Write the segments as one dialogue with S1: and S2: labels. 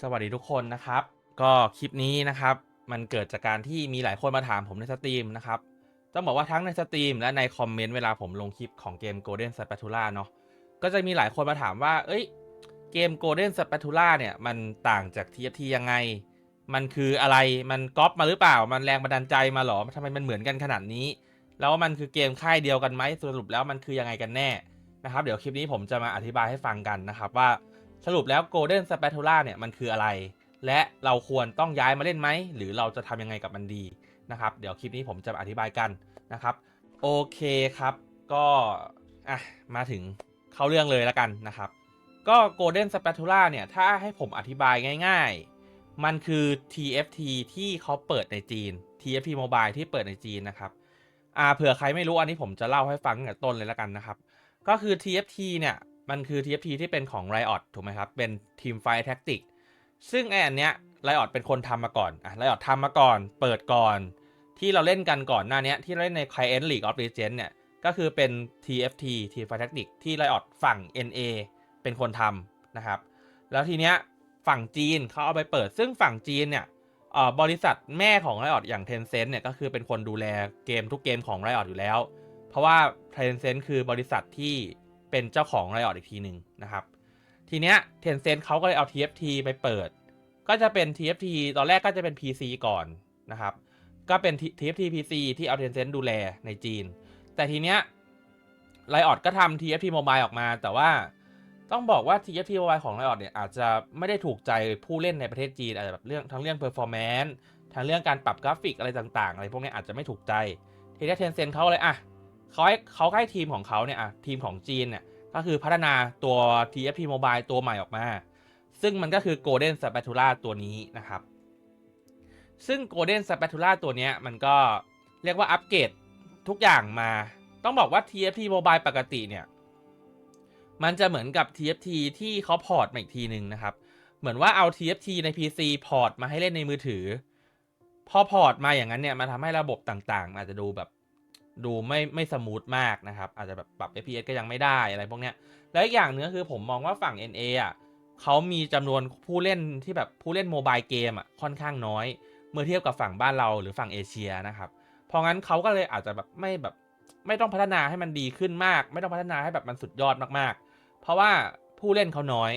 S1: สวัสดีทุกคนนะครับ ก็คลิปนี้นะครับ มันเกิดจากการที่มีหลายคนมาถามผมในสตรีมนะครับต้องบอกว่าทั้งในสตรีมและในคอมเมนต์เวลาผมลงคลิปของเกม Golden Spatula เนาะก็จะมีหลายคนมาถามว่า เอ้ย เกม Golden Spatula เนี่ย มันต่างจาก TFT ยังไง มันคืออะไรมันก๊อปมาหรือเปล่า มันแรงบันดาลใจมาหรอทำไมมันเหมือนกันขนาดนี้ แล้วมันคือเกมค่ายเดียวกันไหมสรุปแล้วมันคือยังไงกันแน่นะครับ เดี๋ยวคลิปนี้ผมจะมาอธิบายให้ฟังกันนะครับว่า สรุปแล้ว Golden Spatula เนี่ยมันคืออะไร และเราควรต้องย้ายมาเล่นไหม หรือเราจะทำยังไงกับมันดีนะครับ เดี๋ยวคลิปนี้ผมจะอธิบายกันนะครับ โอเคครับ ก็อะมาถึงเข้าเรื่องเลยแล้วกันนะครับ ก็ Golden Spatula เนี่ยถ้าให้ผมอธิบายง่ายๆ มันคือ TFT ที่เขาเปิดในจีน TFT Mobile ที่เปิดในจีนนะครับอ่าเผื่อใครไม่รู้อันนี้ผมจะเล่าให้ฟังตั้งแต่ต้นเลยแล้วกันนะครับ ก็คือ TFT เนี่ย มันคือ TFT ที่เป็นของ Riot ถูกไหมครับ เป็น Team Fight Tactics ซึ่งไออันเนี้ย Riot เป็นคนทำมาก่อน อะ Riot ทำมาก่อน เปิดก่อน ที่เราเล่นกันก่อนหน้านี้ที่เราเล่นใน Client League of Legends เนี่ย ก็คือเป็น TFT Team Fight Tactics ที่ Riot ฝั่ง NA เป็นคนทำนะครับ แล้วทีเนี้ยฝั่งจีนเขาเอาไปเปิด ซึ่งฝั่งจีนเนี่ยบริษัทแม่ของ Riot อย่าง Tencent เนี่ยก็คือเป็นคนดูแลเกมทุกเกมของ Riot อยู่แล้ว เพราะว่า Tencent คือบริษัทที่ เป็นเจ้าของ Riot อีกทีหนึ่งนะครับ ทีเนี้ย Tencent เขาก็เลยเอา TFT ไปเปิด ก็จะเป็น TFT ตอนแรกก็จะเป็น PC ก่อนนะครับ ก็เป็น TFT PC ที่เอา Tencent ดูแลในจีน แต่ทีเนี้ย Riot ก็ทำ TFT Mobile ออกมา แต่ว่าต้องบอกว่า TFT Mobile ของ Riot เนี่ยอาจจะไม่ได้ถูกใจผู้เล่นในประเทศจีนอาจจะแบบเรื่องทั้งเรื่อง performance ทั้งเรื่องการปรับกราฟิกอะไรต่างๆ อะไรพวกนี้อาจจะไม่ถูกใจทีนี้ Tencent เขาเลยอะ เขาให้เขาให้ทีมของเขาเนี่ยอะทีมของจีนเนี่ยก็คือพัฒนาตัว TFT Mobile ตัวใหม่ออกมา ซึ่งมันก็คือ Golden Spatula ตัวนี้นะครับ ซึ่ง Golden Spatula ตัวนี้มันก็เรียกว่าอัปเกรดทุกอย่างมา ต้องบอกว่า TFT Mobile ปกติเนี่ย มันจะเหมือนกับ TFT ที่เขาพอร์ตมาอีกทีหนึ่งนะครับ เหมือนว่าเอา TFT ใน PC พอร์ตมาให้เล่นในมือถือ พอพอร์ตมาอย่างนั้นเนี่ยมันทำให้ระบบต่างๆ อาจจะดูแบบ ดูไม่ไม่สมูทมากนะครับ อาจจะแบบปรับ FPS ก็ยังไม่ได้อะไรพวกเนี้ย แล้วอีกอย่างหนึงก็คือผมมองว่าฝั่ง NA อะเขามีจำนวนผู้เล่นที่แบบผู้เล่นโมบายเกมอะค่อนข้างน้อย เมื่อเทียบกับฝั่งบ้านเราหรือฝั่งเอเชียนะครับ เพราะงั้นเขาก็เลยอาจจะแบบไม่แบบไม่ต้องพัฒนาให้มันดีขึ้นมาก ไม่ต้องพัฒนาให้แบบมันสุดยอดมากๆ เพราะว่าผู้เล่นเขาน้อย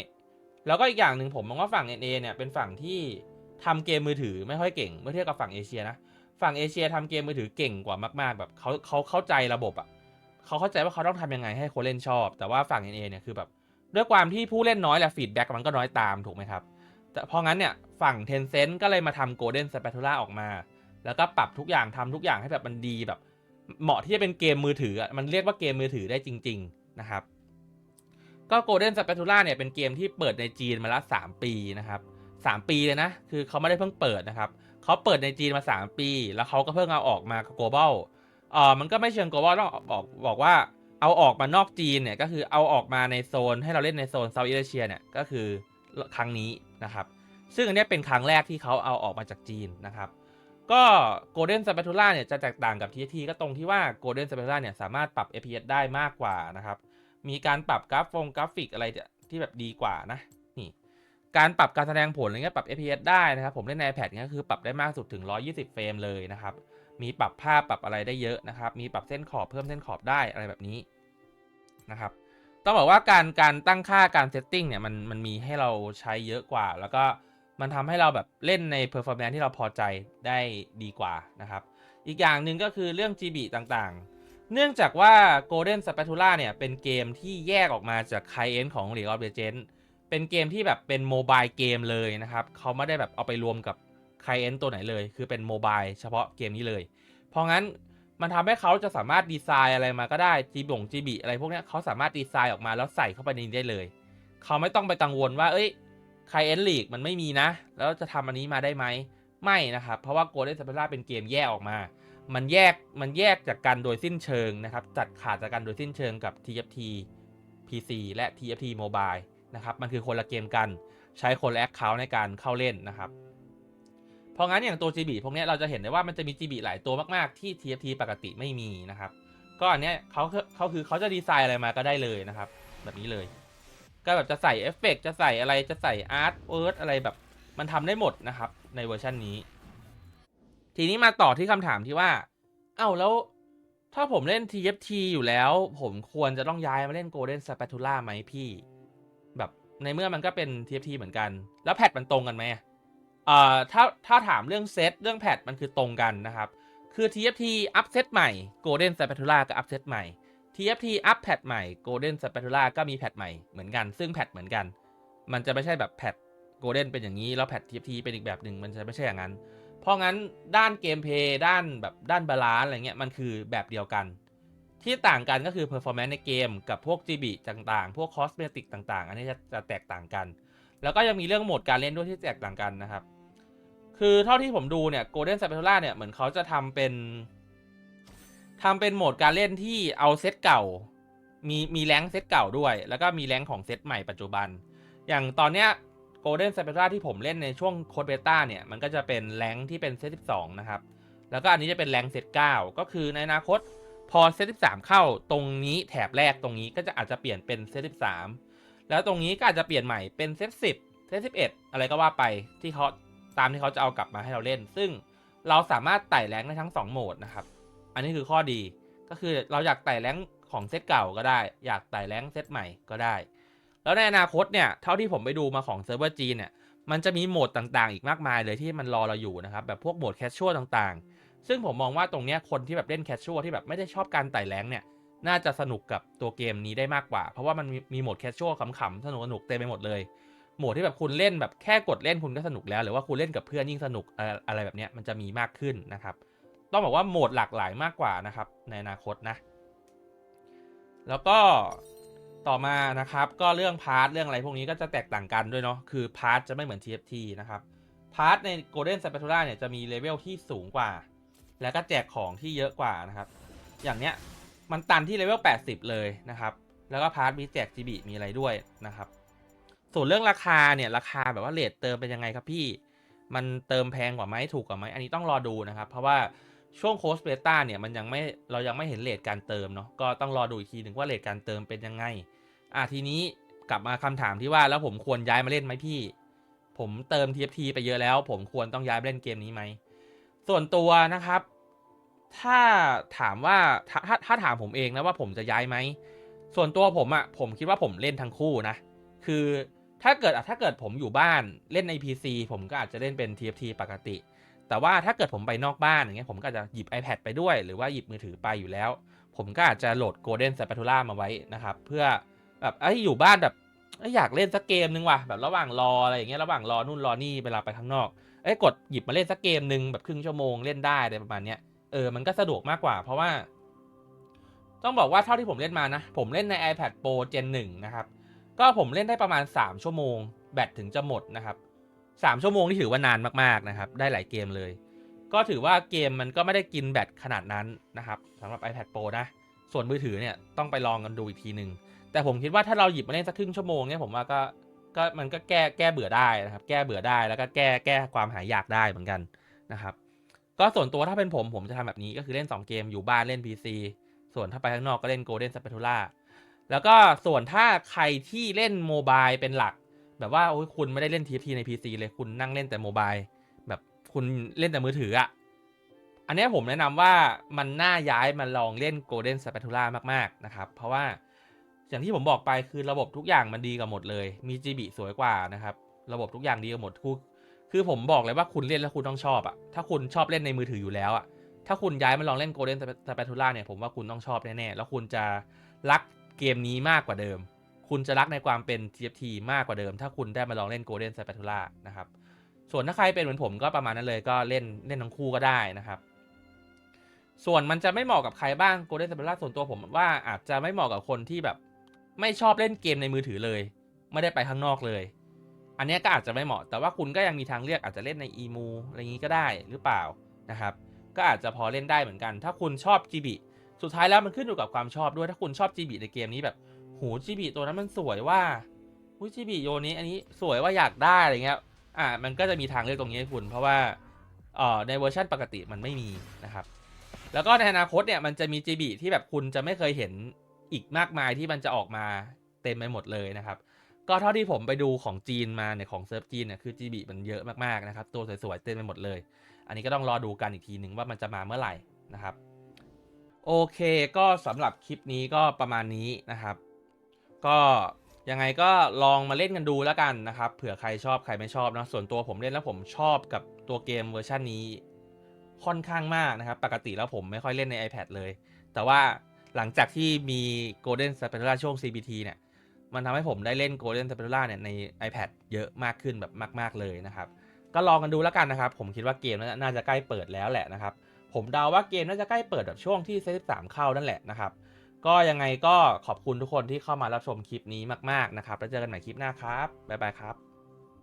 S1: แล้วก็อีกอย่างหนึ่งผมมองว่าฝั่ง NA เนี่ยเป็นฝั่งที่ทำเกมมือถือไม่ค่อยเก่ง เมื่อเทียบกับฝั่งเอเชียนะ ฝั่งเอเชียทำเกมมือถือเก่งกว่ามากๆ แบบเขาเขาเข้าใจระบบอะ่ะเขาเข้าใจว่าเขาต้องทำยังไงให้คนเล่นชอบ แต่ว่าฝั่ง NA เนี่ยคือแบบด้วยความที่ผู้เล่นน้อยแหละฟีดแบ็กมันก็น้อยตามถูกไหมครับแต่เพราะงั้นเนี่ยฝั่ง Tencent ก็เลยมาทำ Golden Spatula ออกมา แล้วก็ปรับทุกอย่างทำทุกอย่างให้แบบมันดีแบบ เหมาะที่จะเป็นเกมมือถืออะมันเรียกว่าเกมมือถือได้จริง ๆนะครับ ก็ Golden Spatula เนี่ยเป็นเกมที่เปิดในจีนมาแล้ว3ปีนะครับ 3 ปีเลยนะ คือเขาไม่ได้เพิ่งเปิดนะครับ เขาเปิดในจีนมา3ปี แล้วเขาก็เพิ่งเอาออกมา global เออมันก็ไม่เชิง global ต้องบอกบอกว่าเอาออกมานอกจีนเนี่ยก็คือเอาออกมาในโซนให้เราเล่นในโซนเซาท์อีสเชียเนี่ยก็คือครั้งนี้นะครับ ซึ่งอันนี้เป็นครั้งแรกที่เขาเอาออกมาจากจีนนะครับ ก็ Golden Spatula เนี่ยจะแตกต่างกับ TFT ก็ตรงที่ว่า Golden Spatula เนี่ยสามารถปรับ FPS ได้มากกว่านะครับ มีการปรับกราฟงกราฟิกอะไรที่แบบดีกว่านะ การปรับการแสดงผลอะไรเงี้ยปรับ FPS ได้นะครับ ผมเล่นใน iPad เงี้ยคือปรับได้มากสุดถึง 120 เฟรมเลยนะครับ มีปรับภาพปรับอะไรได้เยอะนะครับ มีปรับเส้นขอบเพิ่มเส้นขอบได้อะไรแบบนี้นะครับ ต้องบอกว่าการการตั้งค่าการเซตติ้งเนี่ยมันมันมีให้เราใช้เยอะกว่า แล้วก็มันทำให้เราแบบเล่นใน performance ที่เราพอใจได้ดีกว่านะครับ อีกอย่างหนึ่งก็คือเรื่อง GB ต่างๆ เนื่องจากว่า Golden Spatula เนี่ยเป็นเกมที่แยกออกมาจาก Client ของ League of Legends เป็นเกมที่แบบเป็นโมบายเกมเลยนะครับเขาไม่ได้แบบเอาไปรวมกับ Client ตัวไหนเลย คือเป็นโมบายเฉพาะเกมนี้เลย เพราะงั้นมันทำให้เขาจะสามารถดีไซน์อะไรมาก็ได้จีบงจีบีอะไรพวกเนี้ยเขาสามารถดีไซน์ออกมาแล้วใส่เข้าไปในนี้ได้เลย เขาไม่ต้องไปกังวลว่า เอ้ย Client League มันไม่มีนะ แล้วจะทำอันนี้มาได้ไหมไม่นะครับ เพราะว่า Golden Spatula เป็นเกมแยกออกมา มันแยกมันแยกจากกันโดยสิ้นเชิงนะครับจัดขาดจากกันโดยสิ้นเชิงกับ TFT PC และ TFT Mobile นะครับ มันคือคนละเกมกัน ใช้คนละ Account ในการเข้าเล่นนะครับ เพราะงั้นอย่างตัว GB พวกนี้เราจะเห็นได้ว่ามันจะมี GB หลายตัวมากๆ ที่ TFT ปกติไม่มีนะครับ ก็อันเนี้ยเขาเขาคือเขาจะดีไซน์อะไรมาก็ได้เลยนะครับ แบบนี้เลย ก็แบบจะใส่เอฟเฟกต์จะใส่อะไรจะใส่อาร์ตเวิร์ดอะไรแบบมันทำได้หมดนะครับ ในเวอร์ชันนี้ ทีนี้มาต่อที่คำถามที่ว่า เอ้าแล้วถ้าผมเล่น TFT อยู่แล้ว ผมควรจะต้องย้ายมาเล่น Golden Spatula ไหมพี่ ในเมื่อมันก็เป็น TFT เหมือนกัน แล้วแพทมันตรงกันไหมเอ่อถ้าถ้าถามเรื่องเซตเรื่องแพทมันคือตรงกันนะครับ คือ TFT อัพเซตใหม่ Golden Spatula ก็อัพเซตใหม่ TFT อัพแพทใหม่ Golden Spatula ก็มีแพทใหม่เหมือนกัน ซึ่งแพทเหมือนกัน มันจะไม่ใช่แบบแพท Golden เป็นอย่างนี้แล้วแพท TFT เป็นอีกแบบหนึ่งมันจะไม่ใช่อย่างนั้น เพราะงั้นด้านเกมเพย์ด้านแบบด้านบาลานซ์อะไรเงี้ยมันคือแบบเดียวกัน ที่ต่างกันก็คือ performance ในเกมกับพวก GB ต่างๆ พวก cosmetic ต่างๆ อันนี้จะจะแตกต่างกัน แล้วก็ยังมีเรื่องโหมดการเล่นด้วยที่แตกต่างกันนะครับ คือเท่าที่ผมดูเนี่ย Golden Spatula เนี่ยเหมือนเขาจะทำเป็นทำเป็นโหมดการเล่นที่เอาเซตเก่า มีมีแรงเซตเก่าด้วย แล้วก็มีแรงของเซตใหม่ปัจจุบัน อย่างตอนเนี้ย Golden Spatula ที่ผมเล่นในช่วงโค้ดเบต้าเนี่ยมันก็จะเป็นแรงที่เป็นเซต12 นะครับ แล้วก็อันนี้จะเป็นแรงเซต9ก็คือในอนาคต พอเซต13 เข้าตรงนี้แถบแรกตรงนี้ก็จะอาจจะเปลี่ยนเป็นเซต13 แล้วตรงนี้ก็อาจจะเปลี่ยนใหม่เป็นเซต10เซต11 อะไรก็ว่าไปที่เขาตามที่เขาจะเอากลับมาให้เราเล่น ซึ่งเราสามารถไต่แรงได้ทั้ง 2 โหมดนะครับ อันนี้คือข้อดี ก็คือเราอยากไต่แรงของเซตเก่าก็ได้ อยากไต่แรงเซตใหม่ก็ได้ แล้วในอนาคตเนี่ย เท่าที่ผมไปดูมาของเซิร์ฟเวอร์จีนเนี่ย มันจะมีโหมดต่างๆ อีกมากมายเลยที่มันรอเราอยู่นะครับ แบบพวกโหมดแคชชวลต่างๆ ซึ่งผมมองว่าตรงเนี้ยคนที่แบบเล่นแคชชวลที่แบบไม่ได้ชอบการไต่แรงเนี่ย น่าจะสนุกกับตัวเกมนี้ได้มากกว่า เพราะว่ามันมีมีโหมดแคชชวลขำๆสนุกๆเต็มไปหมดเลย โหมดที่แบบคุณเล่นแบบแค่กดเล่นคุณก็สนุกแล้ว หรือว่าคุณเล่นกับเพื่อนยิ่งสนุกอะไรอะไรแบบเนี้ยมันจะมีมากขึ้นนะครับ ต้องบอกว่าโหมดหลากหลายมากกว่านะครับในอนาคตนะ แล้วก็ต่อมานะครับก็เรื่องพาร์ทเรื่องอะไรพวกนี้ก็จะแตกต่างกันด้วยเนาะคือพาร์ทจะไม่เหมือน TFT นะครับพาร์ทใน Golden Spatula เนี่ยจะมีเลเวลที่สูงกว่า แล้วก็แจกของที่เยอะกว่านะครับ อย่างเนี้ยมันตันที่เลเวล 80 เลยนะครับ แล้วก็พาร์ทมีแจก GB มีอะไรด้วยนะครับ ส่วนเรื่องราคาเนี่ยราคาแบบว่าเลทเติมเป็นยังไงครับพี่ มันเติมแพงกว่าไหมถูกกว่าไหมอันนี้ต้องรอดูนะครับ เพราะว่าช่วงโค้ชเบต้าเนี่ยมันยังไม่เรายังไม่เห็นเลทการเติมเนาะก็ต้องรอดูอีกทีหนึ่งว่าเลทการเติมเป็นยังไง อะทีนี้กลับมาคำถามที่ว่าแล้วผมควรย้ายมาเล่นไหมพี่ ผมเติม TFT ไปเยอะแล้ว ผมควรต้องย้ายไปเล่นเกมนี้ไหมส่วนตัวนะครับ ถ้าถามว่าถ้าถ้าถ้าถามผมเองนะว่าผมจะย้ายไหม ส่วนตัวผมอะ่ะผมคิดว่าผมเล่นทั้งคู่นะ คือถ้าเกิดถ้าเกิดผมอยู่บ้านเล่นใน PC ผมก็อาจจะเล่นเป็น TFT ปกติ แต่ว่าถ้าเกิดผมไปนอกบ้านอย่างเงี้ยผมก็จะหยิบ iPad ไปด้วย หรือว่าหยิบมือถือไปอยู่แล้ว ผมก็อาจจะโหลด Golden Spatula มาไว้นะครับ เพื่อแบบไอ้อยู่บ้านแบบอยอยากเล่นสักเกมนึงว่ะแบบระหว่างรออะไรอย่างเงี้ยระหว่างรอนู่นรอนี่เวลาไปข้างนอกเอ้ยกดหยิบมาเล่นสักเกมนึงแบบครึ่งชั่วโมงเล่นได้อะไรประมาณเนี้ย เออมันก็สะดวกมากกว่า เพราะว่า ต้องบอกว่าเท่าที่ผมเล่นมานะ ผมเล่นใน iPad Pro Gen 1 นะครับ ก็ผมเล่นได้ประมาณ 3 ชั่วโมง แบตถึงจะหมดนะครับ 3 ชั่วโมงที่ถือว่านานมากๆนะครับ ได้หลายเกมเลย ก็ถือว่าเกมมันก็ไม่ได้กินแบตขนาดนั้นนะครับสำหรับ iPad Pro นะ ส่วนมือถือเนี่ยต้องไปลองกันดูอีกทีหนึ่งแต่ผมคิดว่าถ้าเราหยิบมาเล่นสักครึ่งชั่วโมงเนี่ยผมว่าก็ก็มันก็แก้แก้เบื่อได้นะครับ แก้เบื่อได้แล้วก็แก้แก้ความหายอยากได้เหมือนกันนะครับ ก็ส่วนตัวถ้าเป็นผมผมจะทำแบบนี้ก็คือเล่น 2 เกมอยู่บ้านเล่น PC ส่วนถ้าไปข้างนอกก็เล่น Golden Spatula แล้วก็ส่วนถ้าใครที่เล่นโมบายเป็นหลัก แบบว่าโอ้ยคุณไม่ได้เล่น TFT ใน PC เลยคุณนั่งเล่นแต่โมบายแบบคุณเล่นแต่มือถืออะอันนี้ผมแนะนำว่ามันน่าย้ายมาลองเล่น Golden Spatula มากๆนะครับ เพราะว่าอย่างที่ผมบอกไปคือระบบทุกอย่างมันดีกว่าหมดเลย มี GB สวยกว่านะครับ ระบบทุกอย่างดีกว่าหมด คือผมบอกเลยว่าคุณเล่นแล้วคุณต้องชอบอะถ้าคุณชอบเล่นในมือถืออยู่แล้วอะถ้าคุณย้ายมาลองเล่น Golden Spatula เนี่ยผมว่าคุณต้องชอบแน่ๆ แล้วคุณจะรักเกมนี้มากกว่าเดิม คุณจะรักในความเป็น TFT มากกว่าเดิม ถ้าคุณได้มาลองเล่น Golden Spatula นะครับ ส่วนถ้าใครเป็นเหมือนผมก็ประมาณนั้นเลยก็เล่นเล่นทั้งคู่ก็ได้นะครับ ส่วนมันจะไม่เหมาะกับใครบ้าง Golden Spatula ส่วนตัวผมว่าอาจจะไม่เหมาะกับคนที่แบบ ไม่ชอบเล่นเกมในมือถือเลย ไม่ได้ไปข้างนอกเลย อันนี้ก็อาจจะไม่เหมาะ แต่ว่าคุณก็ยังมีทางเลือกอาจจะเล่นใน EMU อะไรอย่างนี้ก็ได้หรือเปล่านะครับก็อาจจะพอเล่นได้เหมือนกัน ถ้าคุณชอบ GB สุดท้ายแล้วมันขึ้นอยู่กับความชอบด้วยถ้าคุณชอบ GB ในเกมนี้แบบโห GB ตัวนั้นมันสวยว่าหุ้ย GB โยนี้อันนี้สวยว่าอยากได้อะไรเงี้ยอ่ามันก็จะมีทางเลือกตรงนี้ให้คุณเพราะว่าเอ่อในเวอร์ชันปกติมันไม่มีนะครับ แล้วก็ในอนาคตเนี่ยมันจะมี GB ที่แบบคุณจะไม่เคยเห็นอีกมากมายที่มันจะออกมาเต็มไปหมดเลยนะครับ ก็เท่าที่ผมไปดูของจีนมาเนี่ยของเซิร์ฟจีนเนี่ยคือ GB มันเยอะมากๆนะครับตัวสวยๆเต็มไปหมดเลย อันนี้ก็ต้องรอดูกันอีกทีหนึ่งว่ามันจะมาเมื่อไหร่นะครับ โอเคก็สำหรับคลิปนี้ก็ประมาณนี้นะครับ ก็ยังไงก็ลองมาเล่นกันดูแล้วกันนะครับเผื่อใครชอบใครไม่ชอบนะส่วนตัวผมเล่นแล้วผมชอบกับตัวเกมเวอร์ชันนี้ค่อนข้างมากนะครับ ปกติแล้วผมไม่ค่อยเล่นใน iPad เลย แต่ว่าหลังจากที่มี Golden Spatula ช่วง CBT เนี่ย มันทำให้ผมได้เล่น Golden t e m p e r a เนี่ยใน iPad เยอะมากขึ้นแบบมาก ๆ เลยนะครับ ก็ลองกันดูแล้วกันนะครับ ผมคิดว่าเกมน่าจะใกล้เปิดแล้วแหละนะครับ ผมเดาว่าเกมน่าจะใกล้เปิดแบบช่วงที่เซตสามเข้านั่นแหละนะครับ ก็ยังไงก็ขอบคุณทุกคนที่เข้ามารับชมคลิปนี้มากๆนะครับ แล้วเจอกันใหม่คลิปหน้าครับบ๊ายบายครับ